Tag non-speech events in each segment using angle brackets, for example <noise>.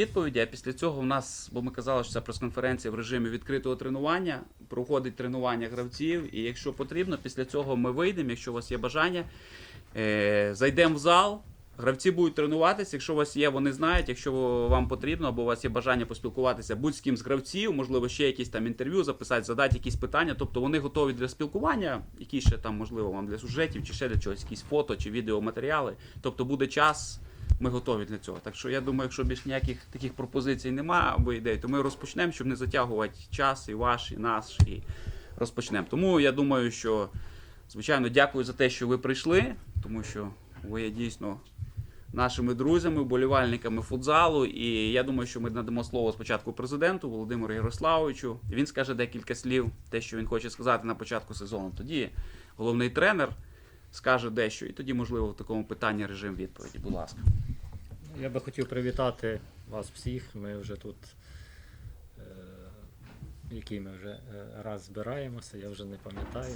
відповіді. А після цього в нас, бо ми казали, що це прес-конференція в режимі відкритого тренування. Проходить тренування гравців. І якщо потрібно, після цього ми вийдемо, якщо у вас є бажання, е, зайдемо в зал. Гравці будуть тренуватися. Якщо у вас є, вони знають. Якщо вам потрібно, або у вас є бажання поспілкуватися будь з ким з гравців, можливо, ще якісь там інтерв'ю записати, задати якісь питання. Тобто вони готові для спілкування, які ще там, можливо, вам для сюжетів, чи ще для чогось, якісь фото чи відеоматеріали. Тобто буде час, ми готові для цього. Так що я думаю, якщо більш ніяких таких пропозицій немає або ідей, то ми розпочнемо, щоб не затягувати час і ваш, і наш, і розпочнемо. Тому я думаю, що звичайно дякую за те, що ви прийшли, тому що ви є дійсно нашими друзями, вболівальниками футзалу. І я думаю, що ми надамо слово спочатку президенту Володимиру Ярославовичу. Він скаже декілька слів, те, що він хоче сказати на початку сезону. Тоді головний тренер скаже дещо, і тоді, можливо, в такому питанні режим відповіді. Будь ласка. Я би хотів привітати вас всіх. Ми вже тут, е, який ми вже е, раз збираємося, я вже не пам'ятаю.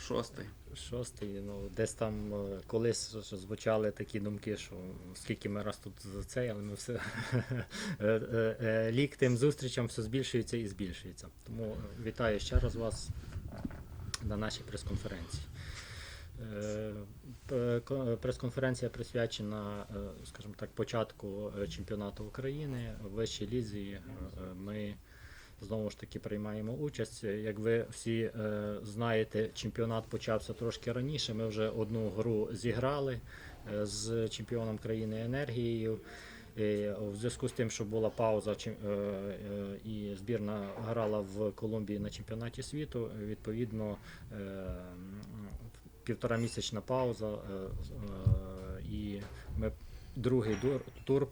Шостий. Шостий, ну десь там е, колись звучали такі думки, що скільки ми раз тут за це, але ми все <laughs> е, е, лік тим зустрічам все збільшується і збільшується. Тому вітаю ще раз вас на нашій прес-конференції. Е, Прес-конференція присвячена, е, скажімо так, початку е, чемпіонату України в вищій лізі. Ми знову ж таки приймаємо участь. Як ви всі знаєте, чемпіонат почався трошки раніше. Ми вже одну гру зіграли з чемпіоном країни енергією. В зв'язку з тим, що була пауза і збірна грала в Колумбії на чемпіонаті світу, відповідно е, м, півтора місячна пауза, е, е, і ми другий тур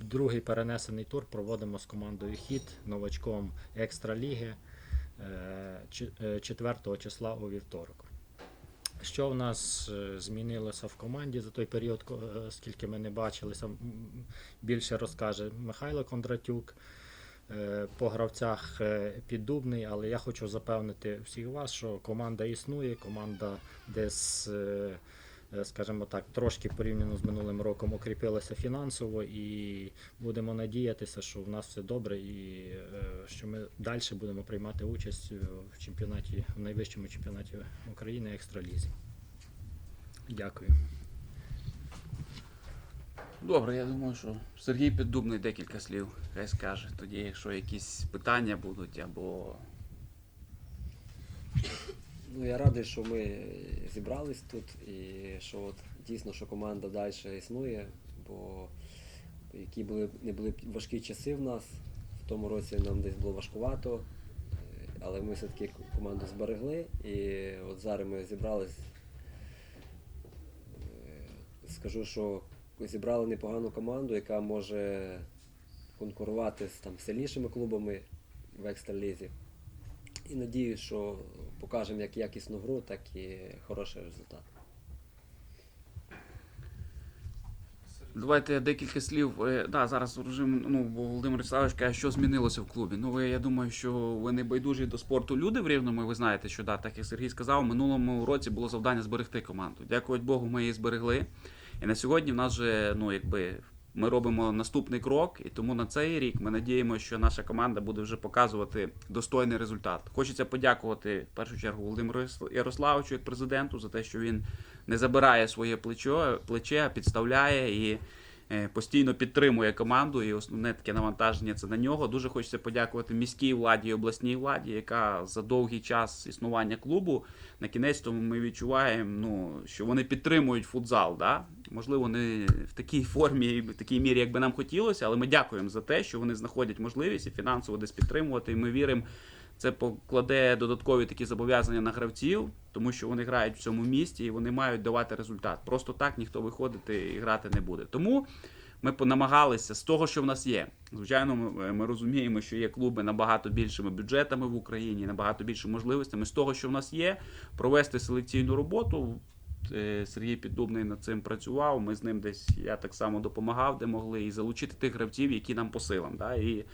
другий перенесений тур проводимо з командою Хіт новачком екстраліги е, чи- е, 4 числа у вівторок. Що в нас змінилося в команді за той період, скільки ми не бачилися, більше розкаже Михайло Кондратюк. Е, По гравцях е, піддубний, але я хочу запевнити всіх вас, що команда існує, команда десь, е, скажімо так, трошки порівняно з минулим роком укріпилася фінансово і будемо надіятися, що в нас все добре і що ми далі будемо приймати участь в чемпіонаті, в найвищому чемпіонаті України Екстралізі. Дякую. Добре, я думаю, що Сергій Піддубний декілька слів хай скаже. Тоді, якщо якісь питання будуть або Ну, я радий, що ми зібрались тут і що от дійсно, що команда далі існує, бо які були, не були важкі часи в нас. В тому році нам десь було важкувато, але ми все-таки команду зберегли. І от зараз ми зібрались. Е, Скажу, що зібрали непогану команду, яка може конкурувати з там сильнішими клубами в екстралізі. І надіюсь, що покажемо як якісну гру, так і хороший результат. Давайте декілька слів. Е, Да, зараз режим, ну, Володимир Ярославович каже, що змінилося в клубі. Ну, ви, я думаю, що ви не байдужі до спорту люди в Рівному, і ви знаєте, що да, так як Сергій сказав, в минулому році було завдання зберегти команду. Дякувати Богу, ми її зберегли. І на сьогодні в нас же, ну, якби. Ми робимо наступний крок, і тому на цей рік ми надіємося, що наша команда буде вже показувати достойний результат. Хочеться подякувати в першу чергу Володимиру Ярославовичу як президенту за те, що він не забирає своє плечо, плече, а підставляє і постійно підтримує команду. І основне таке навантаження це на нього. Дуже хочеться подякувати міській владі і обласній владі, яка за довгий час існування клубу на кінець тому ми відчуваємо, ну, що вони підтримують футзал. Да? Можливо, не в такій формі в такій мірі, як би нам хотілося, але ми дякуємо за те, що вони знаходять можливість і фінансово десь підтримувати. І ми віримо, це покладе додаткові такі зобов'язання на гравців, тому що вони грають в цьому місті і вони мають давати результат. Просто так ніхто виходити і грати не буде. Тому ми намагалися з того, що в нас є. Звичайно, ми, ми розуміємо, що є клуби набагато більшими бюджетами в Україні, набагато більшими можливостями. З того, що в нас є, провести селекційну роботу. Е, Сергій Піддубний над цим працював. Ми з ним десь я так само допомагав, де могли, і залучити тих гравців, які нам по силам. Да? І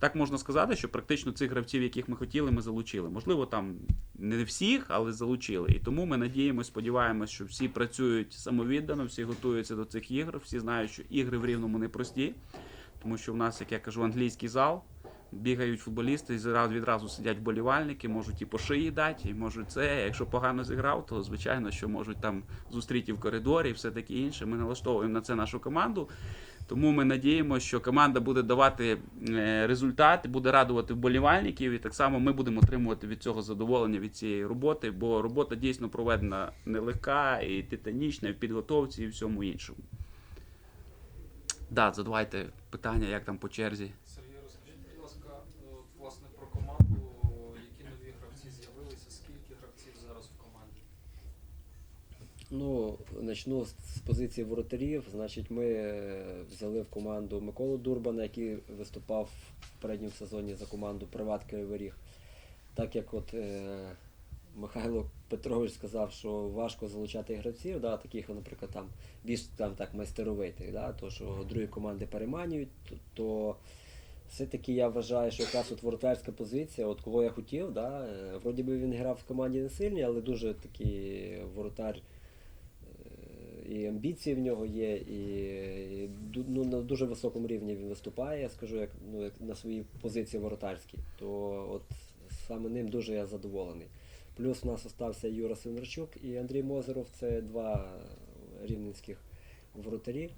так можна сказати, що практично цих гравців, яких ми хотіли, ми залучили. Можливо, там не всіх, але залучили. І тому ми надіємося, сподіваємось, що всі працюють самовіддано, всі готуються до цих ігор, всі знають, що ігри в рівному непрості. Тому що в нас, як я кажу, англійський зал, бігають футболісти, і зразу відразу сидять вболівальники, можуть і по шиї дати, і можуть це. Якщо погано зіграв, то звичайно, що можуть там зустріти в коридорі і все таке інше. Ми налаштовуємо на це нашу команду. Тому ми надіємося, що команда буде давати е, результат, буде радувати вболівальників, і так само ми будемо отримувати від цього задоволення від цієї роботи, бо робота дійсно проведена нелегка і титанічна і в підготовці і всьому іншому. Да, задавайте питання, як там по черзі. Сергій, розкажіть, будь ласка, власне про команду, які нові гравці з'явилися, скільки гравців зараз в команді? Ну, почну з позиції воротарів. Значить, ми е, взяли в команду Миколу Дурбана, який виступав в передньому сезоні за команду Приват Кривий. Так як от е, Михайло Петрович сказав, що важко залучати гравців, да, таких, наприклад, там більш там так майстеровитих, да, то що другі команди переманюють, то, то все-таки я вважаю, що якраз от воротарська позиція, от кого я хотів, да, е, вроді би він грав в команді не сильній, але дуже такий воротар і амбіції в нього є, і, ну, на дуже високому рівні він виступає, я скажу, як, ну, як на своїй позиції воротарській, то от саме ним дуже я задоволений. Плюс у нас остався Юра Свинарчук і Андрій Мозеров, це два рівненських воротарі.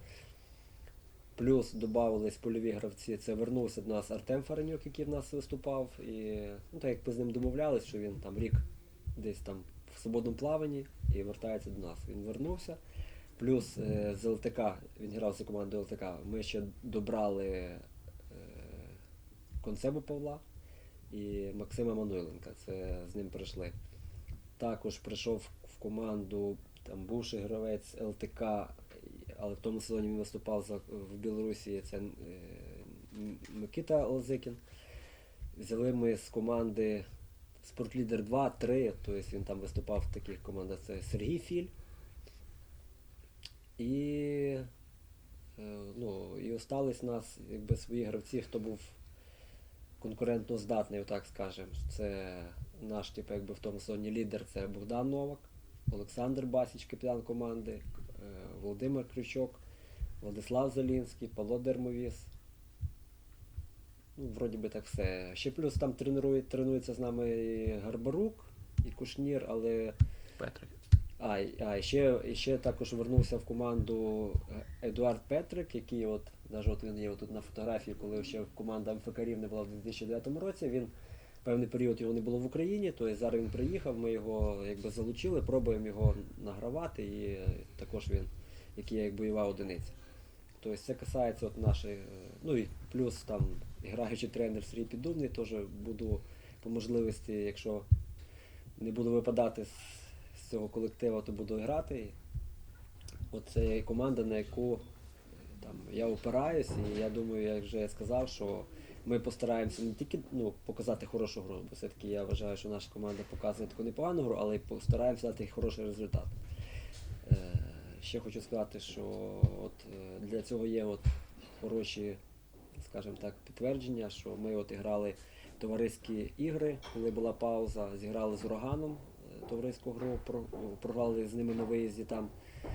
Плюс додавались польові гравці. Це вернувся до нас Артем Фаренюк, який в нас виступав. І ну, так як ми з ним домовлялись, що він там рік десь там в свободному плаванні і вертається до нас. Він вернувся. Плюс е, з ЛТК, він грав за командою ЛТК. Ми ще добрали е, Концебу Павла і Максима Мануйленка. Це з ним прийшли. Також прийшов в команду там бувший гравець ЛТК, але в тому сезоні він виступав за, в Білорусі. Це е, Микита Лозикін. Взяли ми з команди Спортлідер 2, 3, тобто він там виступав в таких командах. Це Сергій Філь. І, е, ну, і остались нас якби свої гравці, хто був конкурентно здатний, отак скажемо. Це наш, типу, якби в тому сезоні лідер це Богдан Новак, Олександр Басіч, капітан команди, е, Володимир Крючок, Владислав Залінський, Павло Дермовіс. Ну, вроді би так все. Ще плюс там тренує, тренується з нами і Гарбарук, і Кушнір, але. Петрик. А, а ще, ще також вернувся в команду е, Едуард Петрик, який от, навіть от він є тут на фотографії, коли ще команда МФК Рівне була в 2009 році. Він певний період його не було в Україні, то зараз він приїхав, ми його якби залучили, пробуємо його награвати, і е, також він, який як бойова одиниця. Тобто це касається от нашої, е, ну і плюс там граючий тренер Сергій Піддубний, теж буду по можливості, якщо не буду випадати з цього колектива, то буду грати. От це команда, на яку там, я опираюсь, і я думаю, як вже я сказав, що ми постараємося не тільки ну, показати хорошу гру, бо все-таки я вважаю, що наша команда показує таку непогану гру, але й постараємося дати хороший результат. Е, ще хочу сказати, що от, е, для цього є от хороші, скажімо так, підтвердження, що ми от грали товариські ігри, коли була пауза, зіграли з ураганом товариську гру, про- програли з ними на виїзді там. Е,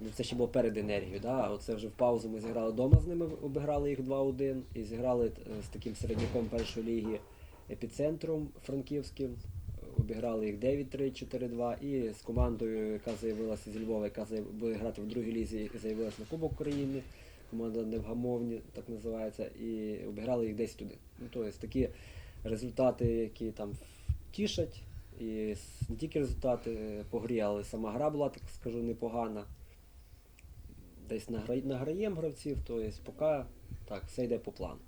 Ну, це ще було перед енергією, да? оце вже в паузу ми зіграли вдома з ними, обіграли їх 2-1 і зіграли е, з таким середняком першої ліги епіцентром франківським. Обіграли їх 9-3, 4-2 і з командою, яка заявилася зі Львова, яка буде грати в другій лізі, заявилася на Кубок України. Команда Невгамовні, так називається, і обіграли їх 10-1. Ну, тобто такі результати, які там тішать. І не тільки результати е, по грі, але сама гра була, так скажу, непогана. Десь награ- награємо гравців, тобто поки так, все йде по плану.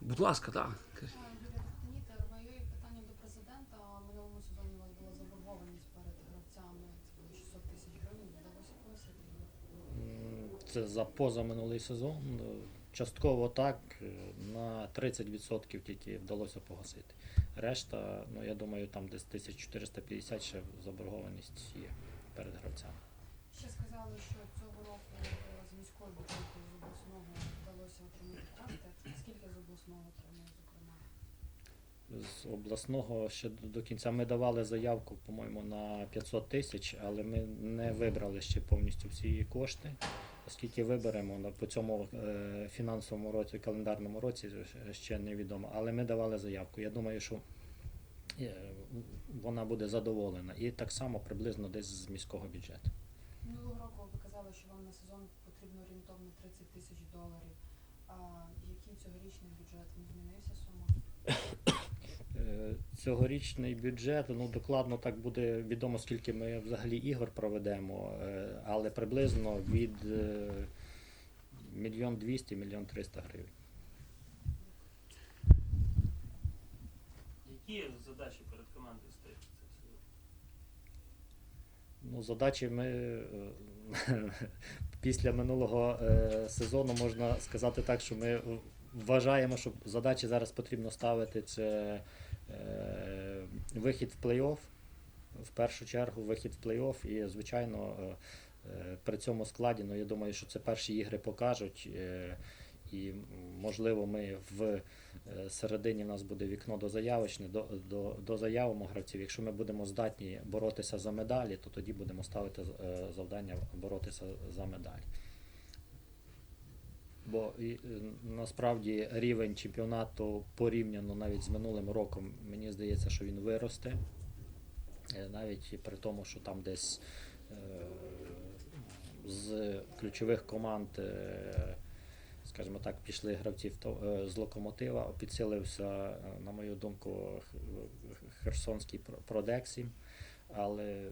Будь ласка, так. Юрій моє питання до президента. Минулому сезоні у вас була заборгованість перед гравцями. Це 600 тисяч гривень. Вдалося погасити Це за позаминулий сезон. Е, Частково так, е, на 30% тільки вдалося погасити. Решта, ну я думаю, там десь 1450 ще заборгованість є перед гравцями. Ще сказали, що цього року е, з міського бюджету з обласного вдалося отримати кошти. Скільки з обласного отримали, зокрема? З обласного ще до до кінця ми давали заявку, по-моєму, на 500 тисяч, але ми не вибрали ще повністю всі кошти. Скільки виберемо на- по цьому е, фінансовому році, календарному році, ще- ще невідомо. Але ми давали заявку. Я думаю, що е, вона буде задоволена. І так само приблизно десь з міського бюджету. Минулого року ви казали, що вам на сезон потрібно орієнтовно 30 тисяч доларів. А який цьогорічний бюджет не змінився сума? <coughs> Цьогорічний бюджет, ну докладно так буде відомо, скільки ми взагалі ігор проведемо, е, але приблизно від е, мільйон двісті, мільйон триста гривень. Які задачі перед командою стоять? Ну, задачі ми е, <laughs> після минулого сезону можна сказати так, що ми вважаємо, що задачі зараз потрібно ставити це вихід в плей-офф. В першу чергу вихід в плей-офф і, звичайно, е, е, при цьому складі, ну я думаю, що це перші ігри покажуть. е, І можливо, ми в е, середині в нас буде вікно до заявочне, до, до, до заявимо гравців. Якщо ми будемо здатні боротися за медалі, то тоді будемо ставити е, завдання боротися за медалі. Бо і, е, насправді рівень чемпіонату порівняно навіть з минулим роком, мені здається, що він виросте. Е, Навіть при тому, що там десь е, з ключових команд, скажімо так, пішли гравці з локомотива, підсилився, на мою думку, Херсонський Про- Продексім. Але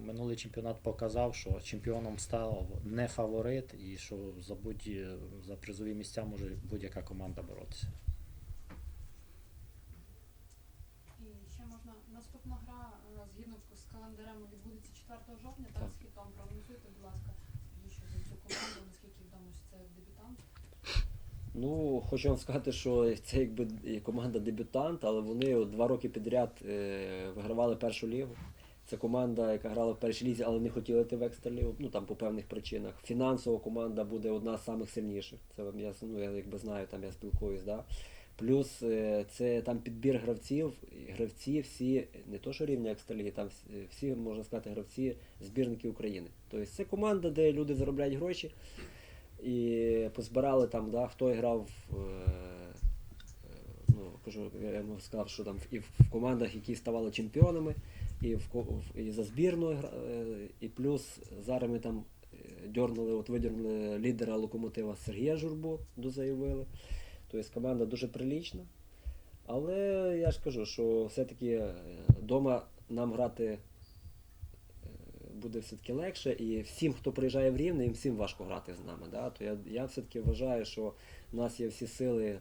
минулий чемпіонат показав, що чемпіоном став не фаворит, і що за будь за призові місця може будь-яка команда боротися. І ще можна наступна гра е, згідно з календарем відбудеться 4 жовтня. Так, Так. скільки вам проанонсуйте, будь ласка, що за цю команду, наскільки відомо, що це дебютант. Ну, хочу вам сказати, що це якби команда дебютант, але вони два роки підряд е, вигравали першу лігу. Це команда, яка грала в першій лізі, але не хотіла йти в екстралігу, ну там по певних причинах. Фінансово команда буде одна з самих сильніших. Це я, ну, я якби знаю, там я спілкуюсь. Да? Плюс е, це там підбір гравців, гравці всі, не то що рівня екстраліги, там всі, всі, можна сказати, гравці збірники України. Тобто це команда, де люди заробляють гроші. І позбирали там, да, хто грав, е, е, ну, кажу, я сказав, що там і в командах, які ставали чемпіонами, і, в, і за збірну, е, і плюс зараз ми там е, дьорнули, от видернули лідера локомотива Сергія Журбу, дозаявили. Тобто команда дуже прилічна. Але я ж кажу, що все-таки вдома нам грати е, буде все-таки легше, і всім, хто приїжджає в Рівне, їм всім важко грати з нами. Да? То я, я все-таки вважаю, що в нас є всі сили е,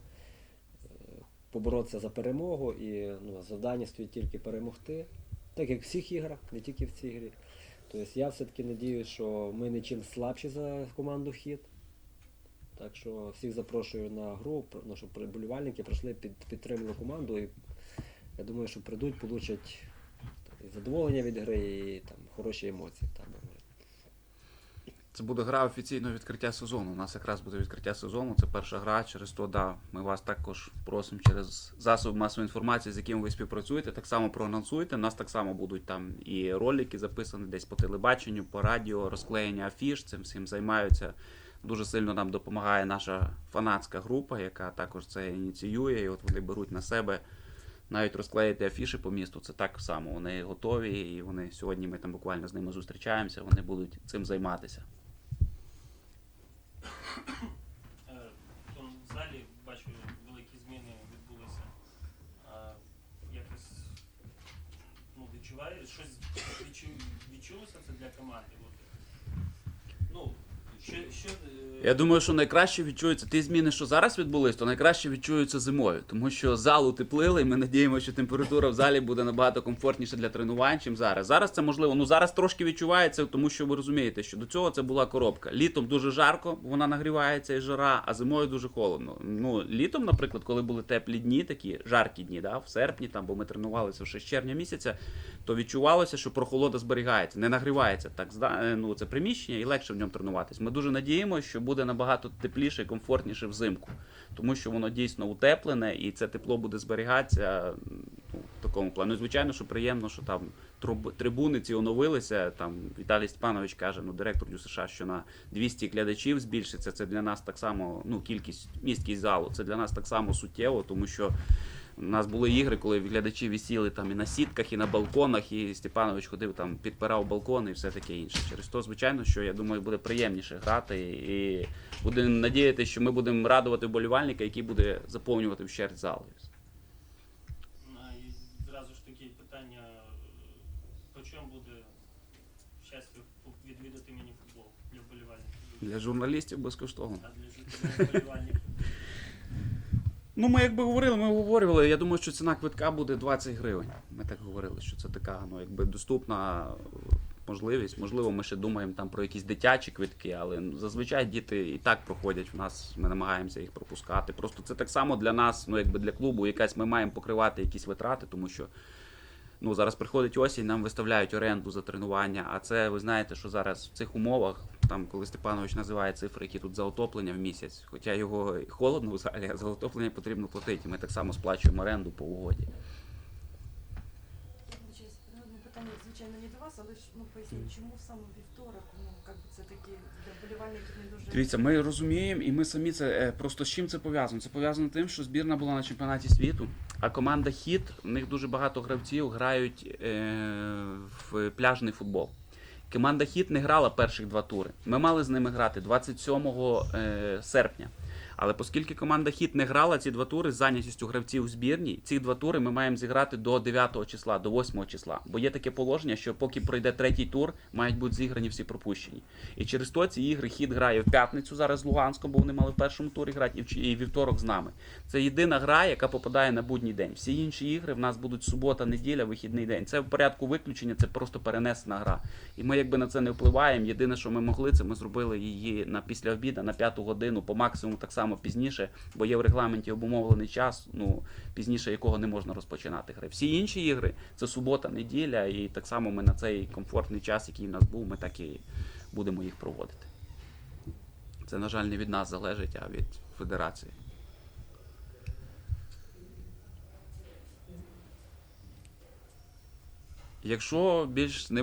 поборотися за перемогу, і ну, завдання стоїть тільки перемогти, так як в всіх іграх, не тільки в цій грі. Тобто я все-таки сподіваюся, що ми не чим слабші за команду хід. Так що всіх запрошую на гру, ну, щоб болівальники прийшли, під, підтримали команду. І я думаю, що прийдуть, получать задоволення від гри, і там, хороші емоції. Там, Це буде гра офіційного відкриття сезону. У нас якраз буде відкриття сезону. Це перша гра. Через то, да, ми вас також просимо через засоби масової інформації, з яким ви співпрацюєте. Так само проанонсуйте. У нас так само будуть там і ролики записані десь по телебаченню, по радіо, розклеєння афіш. Цим всім займаються. Дуже сильно нам допомагає наша фанатська група, яка також це ініціює. І от вони беруть на себе навіть розклеїти афіші по місту. Це так само. Вони готові, і вони сьогодні ми там буквально з ними зустрічаємося. Вони будуть цим займатися. Е, в залі бачу великі зміни відбулися. Якось ну, відчуваю, щось відчу, відчулося це для команди. От. Ну, е, Я думаю, що найкраще відчується ті зміни, що зараз відбулись, то найкраще відчуються зимою, тому що зал утеплили, і ми надіємося, що температура в залі буде набагато комфортніше для тренувань, чим зараз. Зараз це можливо. Ну зараз трошки відчувається, тому що ви розумієте, що до цього це була коробка. Літом дуже жарко, вона нагрівається і жара, а зимою дуже холодно. Ну літом, наприклад, коли були теплі дні, такі жаркі дні, да, в серпні, там, бо ми тренувалися ще з червня місяця, то відчувалося, що прохолода зберігається, не нагрівається так е, ну, це приміщення і легше в ньому тренуватись. Ми дуже надіємося, що буде набагато тепліше і комфортніше взимку, тому що воно дійсно утеплене і це тепло буде зберігатися ну, в такому плані. Ну, звичайно, що приємно, що там трибуни ці оновилися. Там Віталій Степанович каже, ну директор ДЮСШ, що на 200 глядачів збільшиться. Це для нас так само, ну кількість місткість залу. Це для нас так само суттєво, тому що. У нас були ігри, коли глядачі висіли там і на сітках, і на балконах, і Степанович ходив там, підпирав балкони і все таке інше. Через то, звичайно, що я думаю, буде приємніше грати. І будемо надіятися, що ми будемо радувати вболівальника, який буде заповнювати вщерть зал. І зразу ж такі питання, по чому буде щастя відвідати міні-футбол для вболівальників? Для журналістів безкоштовно. А для жителів вболівальників? Ну, ми якби говорили, ми обговорювали. Я думаю, що ціна квитка буде 20 гривень. Ми так говорили, що це така ну, якби доступна е, можливість. Можливо, ми ще думаємо там про якісь дитячі квитки, але ну, зазвичай діти і так проходять в нас. Ми намагаємося їх пропускати. Просто це так само для нас, ну якби для клубу, якась ми маємо покривати якісь витрати, тому що. Ну, зараз приходить осінь, нам виставляють оренду за тренування. А це ви знаєте, що зараз в цих умовах, там коли Степанович називає цифри, які тут за отоплення в місяць, хоча його холодно в залі, а за отоплення потрібно платити. Ми так само сплачуємо оренду по угоді. Ну, питання, звичайно, не до вас, але ну поясніть, чому саме вівторок? Ну, як би це таки для вболівальників не дуже Дивіться, ми розуміємо, і ми самі це е, просто з чим це пов'язано? Це пов'язано тим, що збірна була на чемпіонаті світу, а команда Хіт, в них дуже багато гравців грають е, в пляжний футбол. Команда Хіт не грала перших два тури. Ми мали з ними грати 27 е, серпня. Але оскільки команда Хіт не грала ці два тури з зайнятістю гравців у збірній, ці два тури ми маємо зіграти до 9 числа, до 8 числа. Бо є таке положення, що поки пройде третій тур, мають бути зіграні всі пропущені. І через то ці ігри хід грає в п'ятницю зараз з Луганськом, бо вони мали в першому турі грати, і вівторок з нами. Це єдина гра, яка попадає на будній день. Всі інші ігри в нас будуть субота, неділя, вихідний день. Це в порядку виключення, це просто перенесена гра. І ми якби на це не впливаємо. Єдине, що ми могли, це ми зробили її на після обіда, на п'яту годину, по максимуму так само пізніше, бо є в регламенті обумовлений час, ну пізніше якого не можна розпочинати гри. Всі інші ігри це субота, неділя, і так само ми на цей комфортний час, який в нас був, ми так і будемо їх проводити. Це, на жаль, не від нас залежить, а від федерації. Якщо більш не